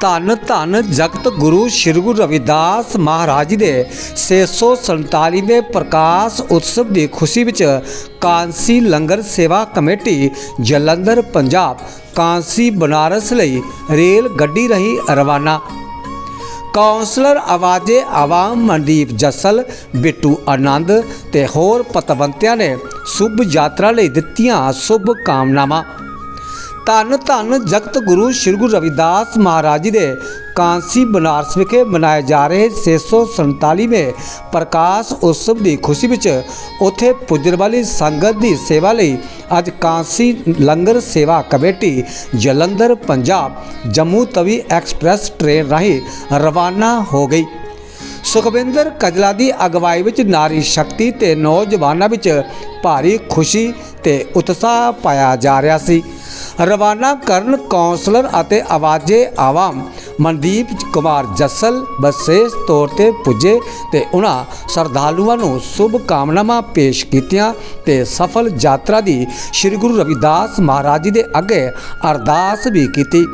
ਧੰਨ ਧੰਨ ਜਗਤ ਗੁਰੂ ਸ੍ਰੀ ਗੁਰੂ ਰਵਿਦਾਸ ਮਹਾਰਾਜ ਜੀ ਦੇ 647ਵੇਂ ਪ੍ਰਕਾਸ਼ ਉਤਸਵ ਦੀ ਖੁਸ਼ੀ ਵਿੱਚ ਕਾਂਸੀ ਲੰਗਰ ਸੇਵਾ ਕਮੇਟੀ, ਜਲੰਧਰ, ਪੰਜਾਬ, ਕਾਂਸੀ, ਬਨਾਰਸ ਲਈ ਰੇਲ ਗੱਡੀ ਰਹੀ ਰਵਾਨਾ। ਕਾਉਂਸਲਰ ਆਵਾਜ਼ੇ ਆਵਾਮ ਮਨਦੀਪ ਜੱਸਲ, ਬਿੱਟੂ ਆਨੰਦ ਤੇ ਹੋਰ ਪਤਵੰਤਿਆਂ ਨੇ ਸ਼ੁਭ ਯਾਤਰਾ ਲਈ ਦਿੱਤੀਆਂ ਸ਼ੁਭ ਕਾਮਨਾਵਾਂ। ਧੰਨ ਧੰਨ ਜਗਤ ਗੁਰੂ ਸ੍ਰੀ ਗੁਰੂ ਰਵਿਦਾਸ ਮਹਾਰਾਜ ਜੀ ਦੇ ਕਾਂਸੀ ਬਨਾਰਸ ਵਿਖੇ ਮਨਾਏ ਜਾ ਰਹੇ 647ਵੇਂ ਪ੍ਰਕਾਸ਼ ਉਤਸਵ ਦੀ ਖੁਸ਼ੀ ਵਿੱਚ ਉੱਥੇ ਪੁੱਜਣ ਵਾਲੀ ਸੰਗਤ ਦੀ ਸੇਵਾ ਲਈ ਅੱਜ ਕਾਂਸੀ ਲੰਗਰ ਸੇਵਾ committee Jalandhar, Punjab Jammu Tawi express train ਰਾਹੀਂ ਰਵਾਨਾ ਹੋ ਗਈ। ਸੁਖਵਿੰਦਰ ਕਜਲਾ ਦੀ ਅਗਵਾਈ ਵਿੱਚ ਨਾਰੀ ਸ਼ਕਤੀ ਤੇ ਨੌਜਵਾਨਾਂ ਵਿੱਚ ਭਾਰੀ ਖੁਸ਼ੀ ਤੇ ਉਤਸ਼ਾਹ ਪਾਇਆ ਜਾ ਰਿਹਾ ਸੀ। ਰਵਾਨਾ ਕਰਨ ਕਾਉਂਸਲਰ ਅਤੇ ਆਵਾਜ਼ੇ ਆਵਾਮ ਮਨਦੀਪ ਕੁਮਾਰ ਜੱਸਲ ਵਿਸ਼ੇਸ਼ ਤੌਰ ਤੇ ਪੁੱਜੇ ਤੇ ਉਹਨਾਂ ਸਰਦਾਲੂਆਂ ਨੂੰ ਸ਼ੁਭ ਕਾਮਨਾਵਾਂ ਪੇਸ਼ ਕੀਤੀਆਂ ਤੇ ਸਫਲ ਯਾਤਰਾ ਦੀ ਸ੍ਰੀ ਗੁਰੂ ਰਵਿਦਾਸ ਮਹਾਰਾਜ ਜੀ ਦੇ ਅੱਗੇ ਅਰਦਾਸ ਵੀ ਕੀਤੀ।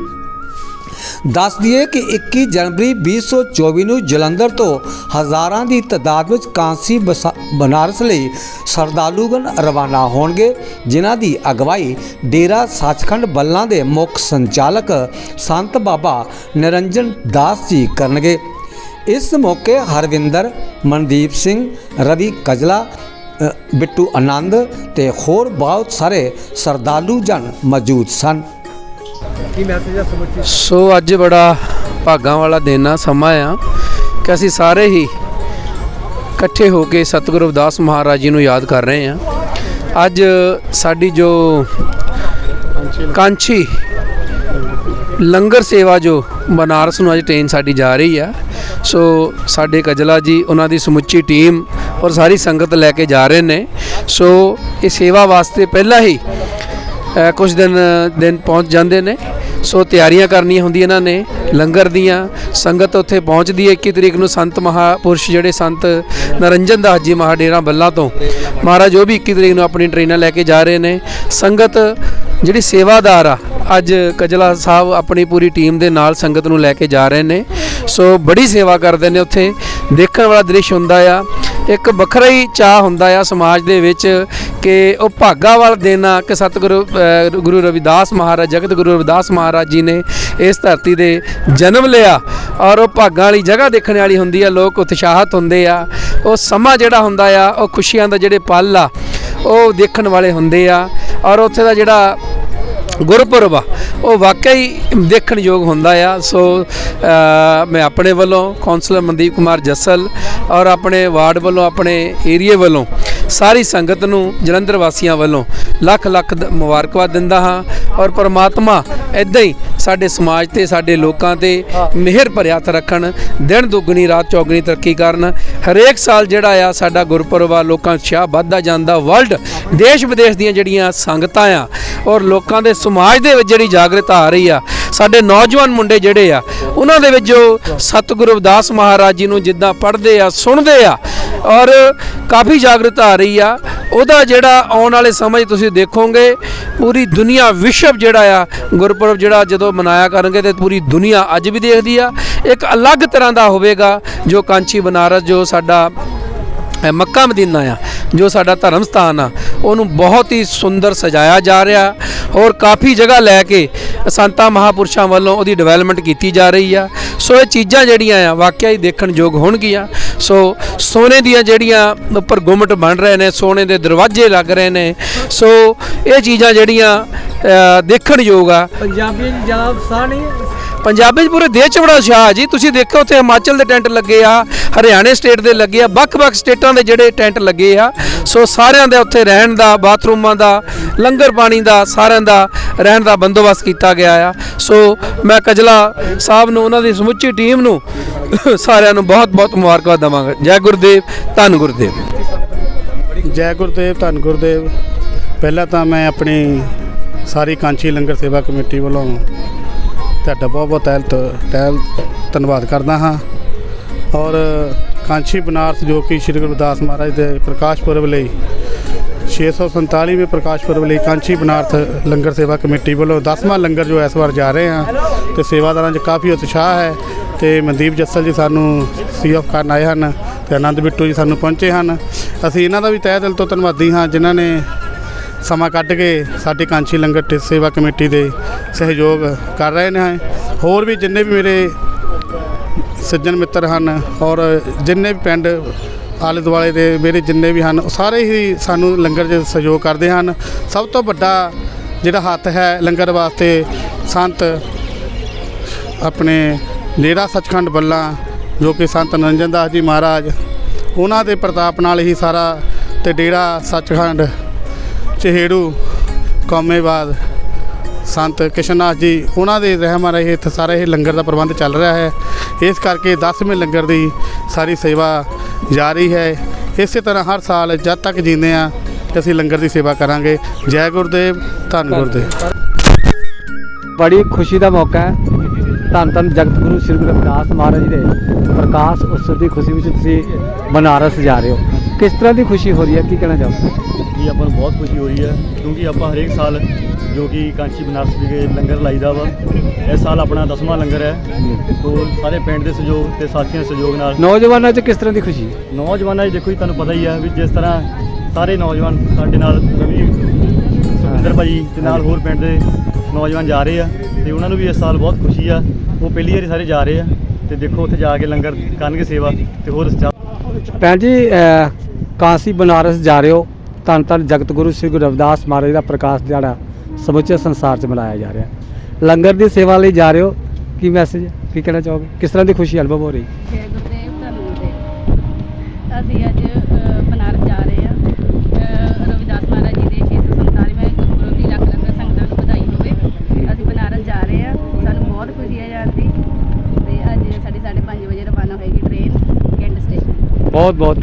ਦੱਸ ਦਈਏ ਕਿ 21 ਜਨਵਰੀ 2024 ਨੂੰ ਜਲੰਧਰ ਤੋਂ ਹਜ਼ਾਰਾਂ ਦੀ ਤਾਦਾਦ ਵਿੱਚ ਕਾਂਸੀ ਬਸਾ- ਬਨਾਰਸ ਲਈ ਸਰਦਾਲੂਗਨ ਰਵਾਨਾ ਹੋਣਗੇ, ਜਿਨ੍ਹਾਂ ਦੀ ਅਗਵਾਈ ਡੇਰਾ ਸੱਚਖੰਡ ਬੱਲਾਂ ਦੇ ਮੁੱਖ ਸੰਚਾਲਕ ਸੰਤ ਬਾਬਾ ਨਿਰੰਜਨ ਦਾਸ ਜੀ ਕਰਨਗੇ। ਇਸ ਮੌਕੇ ਹਰਵਿੰਦਰ, ਮਨਦੀਪ ਸਿੰਘ, ਰਵੀ ਕਜਲਾ ਬਿੱਟੂ ਆਨੰਦ ਤੇ ਹੋਰ ਬਹੁਤ ਸਾਰੇ ਸਰਦਾਲੂ ਜਨ ਮੌਜੂਦ ਸਨ। ਸੋ ਅੱਜ ਬੜਾ ਭਾਗਾਂ ਵਾਲਾ ਦਿਨ ਆ, ਸਮਾਂ ਆ ਕਿ ਅਸੀਂ ਸਾਰੇ ਹੀ ਇਕੱਠੇ ਹੋ ਕੇ ਸਤਿਗੁਰੂ ਰਵਿਦਾਸ ਮਹਾਰਾਜ ਜੀ ਨੂੰ ਯਾਦ ਕਰ ਰਹੇ ਆ ਅੱਜ ਸਾਡੀ ਜੋ ਕਾਂਚੀ ਲੰਗਰ ਸੇਵਾ ਜੋ ਬਨਾਰਸ ਨੂੰ ਅੱਜ ਟ੍ਰੇਨ ਸਾਡੀ ਜਾ ਰਹੀ ਆ, ਸੋ ਸਾਡੇ ਕਜਲਾ ਜੀ, ਉਹਨਾਂ ਦੀ ਸਮੁੱਚੀ ਟੀਮ ਔਰ ਸਾਰੀ ਸੰਗਤ ਲੈ ਕੇ ਜਾ ਰਹੇ ਨੇ। ਸੋ ਇਹ ਸੇਵਾ ਵਾਸਤੇ ਪਹਿਲਾਂ ਹੀ ਕੁਝ ਦਿਨ ਦਿਨ ਪਹੁੰਚ ਜਾਂਦੇ ਨੇ। ਸੋ ਤਿਆਰੀਆਂ ਕਰਨੀਆਂ ਹੁੰਦੀਆਂ ਇਹਨਾਂ ਨੇ, ਲੰਗਰ ਦੀਆਂ। ਸੰਗਤ ਉੱਥੇ ਪਹੁੰਚਦੀ ਹੈ 21 ਤਰੀਕ ਨੂੰ ਸੰਤ ਮਹਾਪੁਰਸ਼, ਜਿਹੜੇ ਸੰਤ ਨਰਿੰਜਨ ਦਾਸ ਜੀ ਮਹਾਡੇਰਾ ਬੱਲਾ ਤੋਂ। ਮਹਾਰਾਜ ਉਹ ਵੀ 21 ਤਰੀਕ ਨੂੰ ਆਪਣੀ ਟ੍ਰੇਨਾਂ ਲੈ ਕੇ ਜਾ ਰਹੇ ਨੇ। ਸੰਗਤ ਜਿਹੜੀ ਸੇਵਾਦਾਰ ਆ, ਅੱਜ ਕਜਲਾ ਸਾਹਿਬ ਆਪਣੀ ਪੂਰੀ ਟੀਮ ਦੇ ਨਾਲ ਸੰਗਤ ਨੂੰ ਲੈ ਕੇ ਜਾ ਰਹੇ ਨੇ। ਸੋ ਬੜੀ ਸੇਵਾ ਕਰਦੇ ਨੇ ਉੱਥੇ। ਦੇਖਣ ਵਾਲਾ ਦ੍ਰਿਸ਼ ਹੁੰਦਾ ਆ, ਇੱਕ ਵੱਖਰਾ ਹੀ ਚਾਹ ਹੁੰਦਾ ਆ ਸਮਾਜ ਦੇ ਵਿੱਚ ਕਿ ਉਹ ਭਾਗਾ ਵਾਲਾ ਦਿਨ ਆ ਕਿ ਸਤਿਗੁਰੂ ਗੁਰੂ ਰਵਿਦਾਸ ਮਹਾਰਾਜ, ਜਗਤ ਗੁਰੂ ਰਵਿਦਾਸ ਮਹਾਰਾਜ ਜੀ ਨੇ ਇਸ ਧਰਤੀ ਦੇ ਜਨਮ ਲਿਆ ਔਰ ਉਹ ਭਾਗਾਂ ਵਾਲੀ ਜਗ੍ਹਾ ਦੇਖਣ ਵਾਲੀ ਹੁੰਦੀ ਆ, ਲੋਕ ਉਤਸ਼ਾਹਤ ਹੁੰਦੇ ਆ। ਉਹ ਸਮਾਂ ਜਿਹੜਾ ਹੁੰਦਾ ਆ, ਉਹ ਖੁਸ਼ੀਆਂ ਦਾ ਜਿਹੜੇ ਪਲ ਆ, ਉਹ ਦੇਖਣ ਵਾਲੇ ਹੁੰਦੇ ਆ ਔਰ ਉੱਥੇ ਦਾ ਜਿਹੜਾ ਗੁਰਪੁਰਬ ਆ, ਉਹ ਵਾਕਈ ਦੇਖਣ ਯੋਗ ਹੁੰਦਾ ਆ। ਸੋ ਮੈਂ ਆਪਣੇ ਵੱਲੋਂ ਕੌਂਸਲਰ ਮਨਦੀਪ ਕੁਮਾਰ ਜੱਸਲ ਔਰ ਆਪਣੇ ਵਾਰਡ ਵੱਲੋਂ, ਆਪਣੇ ਏਰੀਏ ਵੱਲੋਂ ਸਾਰੀ ਸੰਗਤ ਨੂੰ ਜਲੰਧਰ ਵਾਸੀਆਂ ਵੱਲੋਂ ਲੱਖ ਲੱਖ ਮੁਬਾਰਕਬਾਦ ਦਿੰਦਾ ਹਾਂ ਔਰ ਪਰਮਾਤਮਾ ਇਦਾਂ ਹੀ ਸਾਡੇ ਸਮਾਜ ਤੇ, ਸਾਡੇ ਲੋਕਾਂ ਤੇ ਮਿਹਰ ਭਰਿਆ ਹੱਥ ਰੱਖਣ, ਦਿਨ ਦੁੱਗਣੀ, ਰਾਤ ਚੌਗਣੀ ਤਰੱਕੀ ਕਰਨ। ਹਰੇਕ ਸਾਲ ਜਿਹੜਾ ਆ ਸਾਡਾ ਗੁਰਪੁਰਬ ਆ, ਲੋਕਾਂ 'ਚ ਉਤਸ਼ਾਹ ਵੱਧਦਾ ਜਾਂਦਾ। ਵਰਲਡ, ਦੇਸ਼ ਵਿਦੇਸ਼ ਦੀਆਂ ਜਿਹੜੀਆਂ ਸੰਗਤਾਂ ਆ ਔਰ ਲੋਕਾਂ ਦੇ ਸਮਾਜ ਦੇ ਵਿੱਚ ਜਿਹੜੀ ਜਾਗਰਤਾ ਆ ਰਹੀ ਆ, ਸਾਡੇ ਨੌਜਵਾਨ ਮੁੰਡੇ ਜਿਹੜੇ ਆ, ਉਹਨਾਂ ਦੇ ਵਿੱਚ ਜੋ ਸਤਿਗੁਰੂ ਅਵਦਾਸ ਮਹਾਰਾਜ ਜੀ ਨੂੰ ਜਿੱਦਾਂ ਪੜ੍ਹਦੇ ਆ, ਸੁਣਦੇ ਆ ਔਰ ਕਾਫੀ ਜਾਗਰੂਕਤਾ ਆ ਰਹੀ ਆ। ਉਹਦਾ ਜਿਹੜਾ ਆਉਣ ਵਾਲੇ ਸਮੇਂ 'ਚ ਤੁਸੀਂ ਦੇਖੋਗੇ, ਪੂਰੀ ਦੁਨੀਆ ਵਿਸ਼ਵ ਜਿਹੜਾ ਆ, ਗੁਰਪੁਰਬ ਜਿਹੜਾ ਜਦੋਂ ਮਨਾਇਆ ਕਰਨਗੇ ਤੇ ਪੂਰੀ ਦੁਨੀਆ ਅੱਜ ਵੀ ਦੇਖਦੀ ਆ। ਇੱਕ ਅਲੱਗ ਤਰ੍ਹਾਂ ਦਾ ਹੋਵੇਗਾ ਜੋ ਕਾਂਚੀ ਬਨਾਰਸ, ਜੋ ਸਾਡਾ ਮੱਕਾ ਮਦੀਨਾ ਆ, ਜੋ ਸਾਡਾ ਧਰਮ ਸਥਾਨ ਆ, ਉਹਨੂੰ ਬਹੁਤ ਹੀ ਸੁੰਦਰ ਸਜਾਇਆ ਜਾ ਰਿਹਾ। ਔਰ ਕਾਫੀ ਜਗ੍ਹਾ ਲੈ ਕੇ ਸੰਤਾਂ ਮਹਾਪੁਰਸ਼ਾਂ ਵੱਲੋਂ ਉਹਦੀ ਡਿਵੈਲਪਮੈਂਟ ਕੀਤੀ ਜਾ ਰਹੀ ਆ। ਸੋ ਇਹ ਚੀਜ਼ਾਂ ਜਿਹੜੀਆਂ ਆ, ਵਾਕਿਆ ਹੀ ਦੇਖਣ ਯੋਗ ਹੋਣਗੀਆਂ। ਸੋ ਸੋਨੇ ਦੀਆਂ ਜਿਹੜੀਆਂ ਉੱਪਰ ਗੁੰਮਟ ਬਣ ਰਹੇ ਨੇ ਸੋਨੇ ਦੇ ਦਰਵਾਜ਼ੇ ਲੱਗ ਰਹੇ ਨੇ ਸੋ ਇਹ ਚੀਜ਼ਾਂ ਜਿਹੜੀਆਂ ਦੇਖਣ ਯੋਗ ਆ। ਪੰਜਾਬੀ ਜ਼ਿਆਦਾ ਉਤਸ਼ਾਹ ਨਹੀਂ ਪੰਜਾਬੀ 'ਚ ਪੂਰੇ ਦੇਸ਼ 'ਚ ਬੜਾ ਉਤਸ਼ਾਹ ਜੀ। ਤੁਸੀਂ ਦੇਖੋ ਉੱਥੇ ਹਿਮਾਚਲ ਦੇ ਟੈਂਟ ਲੱਗੇ ਆ ਹਰਿਆਣੇ ਸਟੇਟ ਦੇ ਲੱਗੇ ਆ ਵੱਖ-ਵੱਖ ਸਟੇਟਾਂ ਦੇ ਜਿਹੜੇ ਟੈਂਟ ਲੱਗੇ ਆ। ਸੋ ਸਾਰਿਆਂ ਦੇ ਉੱਥੇ ਰਹਿਣ ਦਾ ਬਾਥਰੂਮਾਂ ਦਾ ਲੰਗਰ ਪਾਣੀ ਦਾ ਸਾਰਿਆਂ ਦਾ ਰਹਿਣ ਦਾ ਬੰਦੋਬਸਤ ਕੀਤਾ ਗਿਆ ਆ। ਸੋ ਮੈਂ ਕਜਲਾ ਸਾਹਿਬ ਨੂੰ ਉਹਨਾਂ ਦੀ ਸਮੁੱਚੀ ਟੀਮ ਨੂੰ ਸਾਰਿਆਂ ਨੂੰ ਬਹੁਤ-ਬਹੁਤ ਮੁਬਾਰਕਬਾਦ ਦਵਾਂਗਾ। ਜੈ ਗੁਰਦੇਵ, ਧੰਨ ਗੁਰਦੇਵ। ਜੈ ਗੁਰਦੇਵ, ਧੰਨ ਗੁਰਦੇਵ। ਪਹਿਲਾਂ ਤਾਂ ਮੈਂ ਆਪਣੀ ਸਾਰੀ ਕਾਂਚੀ ਲੰਗਰ ਸੇਵਾ ਕਮੇਟੀ ਵੱਲੋਂ ਤੁਹਾਡਾ ਬਹੁਤ ਬਹੁਤ ਤਹਿਲ ਤਹਿਲ ਧੰਨਵਾਦ ਕਰਦਾ ਹਾਂ। ਔਰ ਕਾਂਚੀ ਬਨਾਰਸ ਜੋ ਕਿ ਸ਼੍ਰੀ ਗੁਰਦਾਸ ਮਹਾਰਾਜ ਦੇ ਪ੍ਰਕਾਸ਼ ਪੁਰਬ ਲਈ 647ਵੇਂ ਪ੍ਰਕਾਸ਼ ਪੁਰਬ ਲਈ ਕਾਂਚੀ ਬਨਾਰਥ ਲੰਗਰ ਸੇਵਾ ਕਮੇਟੀ ਵੱਲੋਂ 10ਵਾਂ ਲੰਗਰ ਜੋ ਇਸ ਵਾਰ ਜਾ ਰਹੇ ਹਾਂ, ਤੇ ਸੇਵਾਦਾਰਾਂ 'ਚ ਕਾਫੀ ਉਤਸ਼ਾਹ ਹੈ। ਤੇ ਮਨਦੀਪ ਜੱਸਲ ਜੀ ਸਾਨੂੰ ਸੀ ਆਫ ਕਰਨ ਆਏ ਹਨ ਤੇ ਆਨੰਦ ਬਿੱਟੂ ਜੀ ਸਾਨੂੰ ਪਹੁੰਚੇ ਹਨ। ਅਸੀਂ ਇਹਨਾਂ ਦਾ ਵੀ ਤਹਿ ਦਿਲ ਤੋਂ ਧੰਨਵਾਦੀ ਹਾਂ ਜਿਨ੍ਹਾਂ ਨੇ ਸਮਾਂ ਕੱਢ ਕੇ ਸਾਡੀ ਕਾਂਚੀ ਲੰਗਰ ਟ- ਸੇਵਾ ਕਮੇਟੀ ਦੇ ਸਹਿਯੋਗ ਕਰ ਰਹੇ ਨੇ। ਹੋਰ ਵੀ ਜਿੰਨੇ ਵੀ ਮੇਰੇ ਸੱਜਣ ਮਿੱਤਰ ਹਨ ਔਰ ਜਿੰਨੇ ਵੀ ਪਿੰਡ ਆਲੇ ਦੁਆਲੇ ਦੇ ਮੇਰੇ ਜਿੰਨੇ ਵੀ ਹਨ, ਉਹ ਸਾਰੇ ਹੀ ਸਾਨੂੰ ਲੰਗਰ 'ਚ ਸਹਿਯੋਗ ਕਰਦੇ ਹਨ। ਸਭ ਤੋਂ ਵੱਡਾ ਜਿਹੜਾ ਹੱਥ ਹੈ ਲੰਗਰ ਵਾਸਤੇ, ਸੰਤ ਆਪਣੇ ਡੇਰਾ ਸੱਚਖੰਡ ਬੱਲਾ, ਜੋ ਕਿ ਸੰਤ ਨਰਿੰਜਨ ਦਾਸ ਜੀ ਮਹਾਰਾਜ, ਉਹਨਾਂ ਦੇ ਪ੍ਰਤਾਪ ਨਾਲ ਹੀ ਸਾਰਾ ਤੇ ਡੇਰਾ ਸੱਚਖੰਡ ਚਹੇੜੂ, ਕੌਮੇਵਾਦ, ਸੰਤ ਕਿਸ਼ਨਨਾਥ ਜੀ, ਉਹਨਾਂ ਦੇ ਰਹਿਮਾ ਰਹੇ ਇੱਥੇ ਸਾਰਾ ਇਹ ਲੰਗਰ ਦਾ ਪ੍ਰਬੰਧ ਚੱਲ ਰਿਹਾ ਹੈ। ਇਸ ਕਰਕੇ 10ਵੇਂ ਲੰਗਰ ਦੀ ਸਾਰੀ ਸੇਵਾ ਜਾਰੀ ਹੈ। ਇਸੇ ਤਰ੍ਹਾਂ ਹਰ ਸਾਲ ਜਦ ਤੱਕ ਜੀਂਦੇ ਆ ਅਸੀਂ ਲੰਗਰ ਦੀ ਸੇਵਾ ਕਰਾਂਗੇ। ਜੈ ਗੁਰਦੇਵ, ਧੰਨ ਗੁਰਦੇਵ। ਬੜੀ ਖੁਸ਼ੀ ਦਾ ਮੌਕਾ ਹੈ। ਧੰਨ ਧੰਨ ਜਗਤ ਗੁਰੂ ਸ੍ਰੀ ਗੁਰੂ ਰਵਿਦਾਸ ਮਹਾਰਾਜ ਜੀ ਦੇ ਪ੍ਰਕਾਸ਼ ਉਤਸਵ ਦੀ ਖੁਸ਼ੀ ਵਿੱਚ ਤੁਸੀਂ ਬਨਾਰਸ ਜਾ ਰਹੇ ਹੋ। ਕਿਸ ਤਰ੍ਹਾਂ ਦੀ ਖੁਸ਼ੀ ਹੋ ਰਹੀ ਹੈ? ਕੀ ਕਹਿਣਾ ਚਾਹੋਗੇ? ਜੀ ਆਪਾਂ ਨੂੰ ਬਹੁਤ ਖੁਸ਼ੀ ਹੋ ਰਹੀ ਹੈ ਕਿਉਂਕਿ ਆਪਾਂ ਹਰੇਕ ਸਾਲ ਜੋ ਕਿ ਕਾਂਚੀ ਬਨਾਰਸ ਵਿਖੇ ਲੰਗਰ ਲਾਈਦਾ ਵਾ। ਇਸ ਸਾਲ ਆਪਣਾ 10ਵਾਂ ਲੰਗਰ ਹੈ। ਤੋਂ ਸਾਰੇ ਪਿੰਡ ਦੇ ਸਹਿਯੋਗ ਤੇ ਸਾਥੀਆਂ ਦੇ ਸਹਿਯੋਗ ਨਾਲ। ਨੌਜਵਾਨਾਂ 'ਚ ਕਿਸ ਤਰ੍ਹਾਂ ਦੀ ਖੁਸ਼ੀ? ਹੈ ਨੌਜਵਾਨਾਂ 'ਚ ਦੇਖੋ ਜੀ ਤੁਹਾਨੂੰ ਪਤਾ ਹੀ ਹੈ ਵੀ ਜਿਸ ਤਰ੍ਹਾਂ ਸਾਰੇ ਨੌਜਵਾਨ ਸਾਡੇ ਨਾਲ ਰਵੀ ਸੁਖਿੰਦਰ ਭਾਜੀ ਤੇ ਨਾਲ ਹੋਰ ਪਿੰਡ ਦੇ ਨੌਜਵਾਨ ਜਾ ਰਹੇ ਆ। ਤੇ ਉਹਨਾਂ ਨੂੰ ਵੀ ਇਸ ਸਾਲ ਬਹੁਤ ਖੁਸ਼ੀ ਆ। ਉਹ ਪਹਿਲੀ ਵਾਰੀ ਸਾਰੇ ਜਾ ਰਹੇ ਆ ਤੇ ਦੇਖੋ ਉੱਥੇ ਜਾ ਕੇ ਲੰਗਰ ਕਰਨਗੇ ਸੇਵਾ ਤੇ ਹੋਰ ਭੈਣ ਜੀ ਕਾਂਸੀ ਬਨਾਰਸ ਜਾ ਰਹੇ ਹੋ। ਧੰਨ ਧੰਨ ਜਗਤ ਗੁਰੂ ਸ੍ਰੀ ਗੁਰੂ ਰਵਿਦਾਸ ਮਹਾਰਾਜ ਦਾ ਪ੍ਰਕਾਸ਼ ਦਿਹਾੜਾ ਸਮੁੱਚੇ ਸੰਸਾਰ 'ਚ ਮਨਾਇਆ ਜਾ ਰਿਹਾ। ਲੰਗਰ ਦੀ ਸੇਵਾ ਲਈ ਜਾ ਰਹੇ ਹੋ। ਕੀ ਮੈਸੇਜ ਕੀ ਕਹਿਣਾ ਚਾਹੋਗੇ? ਕਿਸ ਤਰ੍ਹਾਂ ਦੀ ਖੁਸ਼ੀ ਅਨੁਭਵ ਹੋ ਰਹੀ? ਗੁਰਦੇਵ ਗੁਰਦੇਵ। ਅਸੀਂ ਅੱਜ ਦੀ ਤੇ